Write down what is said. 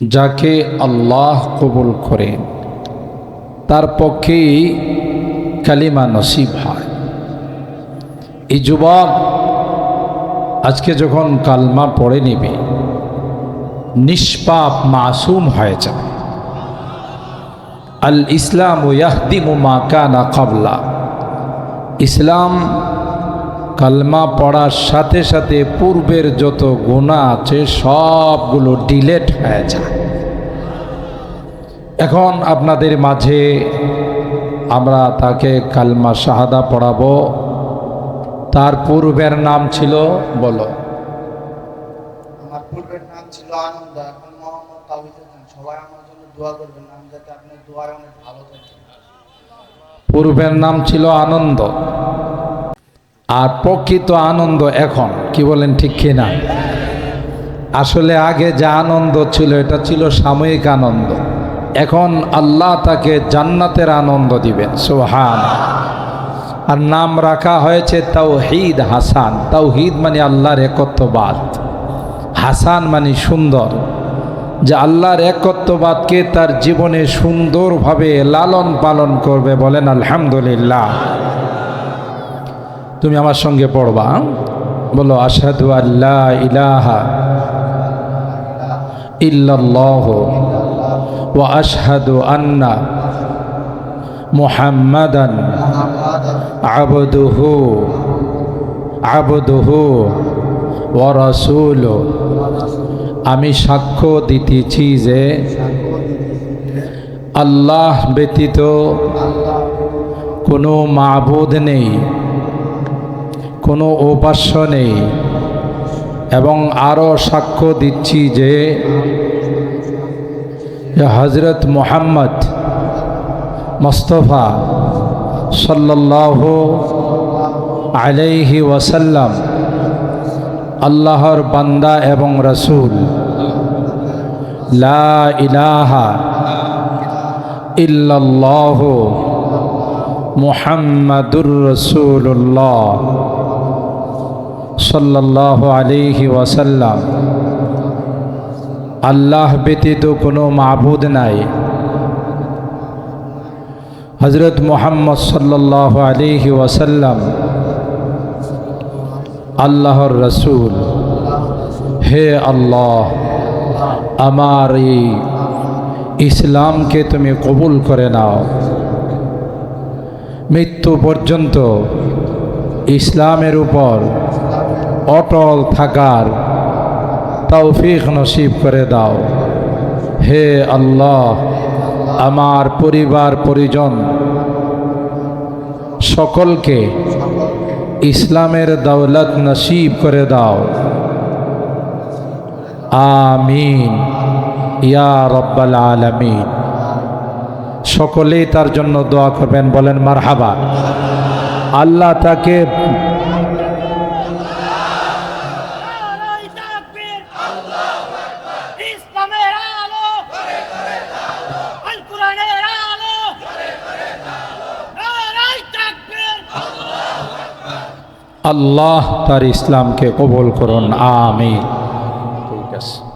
যাকে আল্লাহ কবুল করেন তার পক্ষেই কালিমা নসিব হয়। এই যুবক আজকে যখন কালমা পড়ে নেবে, নিষ্পাপ মাসুম হয়ে যাবে। আল ইসলাম ইয়াহদিমু মা কানা কাবলা। ইসলাম কালমা পড়ার সাথে সাথে পূর্বের যত গোনা আছে সবগুলো ডিলেট হয়ে যায়। এখন আপনাদের মাঝে আমরা তাকে কালমা শাহাদা পড়াবো। তার পূর্বের নাম ছিল বলো। আমার পূর্বের নাম ছিল আনন্দ। এখন মোহাম্মদ তাওহিদ সবাই আমার জন্য দোয়া করবেন। আমি যাতে আপনার দোয়ায় অনেক ভালো থাকি। পূর্বের নাম ছিল আনন্দ। আর প্রকৃত আনন্দ এখন, কি বলেন ঠিক কিনা? আসলে আগে যে আনন্দ ছিল, এটা ছিল সাময়িক আনন্দ। এখন আল্লাহ তাকে জান্নাতের আনন্দ দিবেন সোহান আর নাম রাখা হয়েছে তাওহিদ হাসান। তাওহিদ মানে আল্লাহর একত্ববাদ। হাসান মানে সুন্দর। যে আল্লাহর একত্ববাদকে তার জীবনে সুন্দরভাবে লালন পালন করবে বলেন, আলহামদুলিল্লাহ। তুমি আমার সঙ্গে পড়বা। বলো আসাদু আল্লাহ ইলাহা ইল্লাল্লাহ ও আশহাদু আন্না মুহাম্মাদান আবদুহু আবদুহু ও রসুল। আমি সাক্ষ্য দিতেছি যে আল্লাহ ব্যতীত কোনো মাবুদ নেই। কোনো উপাস্য নেই এবং আরও সাক্ষ্য দিচ্ছি যে হজরত মোহাম্মদ মোস্তফা সাল্লাহ আলাইহি ওয়াসাল্লাম আল্লাহর বান্দা এবং রসুল। লা ইলাহা ইল্লাল্লাহ মুহাম্মাদুর রসুল্লাহ সাল্লাহ আলিহি ওয়াসাল্লাম। আল্লাহ ব্যতীত কোনো মাহবুদ নাই। হজরত মোহাম্মদ সাল্লাহ আলিহি ওয়াসাল্লাম, আল্লাহর রসুল। হে আল্লাহ, আমার এই ইসলামকে তুমি কবুল করে নাও। মৃত্যু পর্যন্ত ইসলামের উপর অটল থাকার তৌফিক নসিব করে দাও। হে আল্লাহ, আমার পরিবার, পরিজন, সকলকে ইসলামের দৌলত নসিব করে দাও। আমিন। ইয়া রব্বাল আলমিন। সকলেই তার জন্য দোয়া করবেন, বলেন মারহাবা। আল্লাহ তাকে নারাই তাকবীর ইসলামের আলো আল কোরআনের আলো নারাই তাকবীর আল্লাহ তার ইসলামকে কবল করুন আমি ঠিক আছে।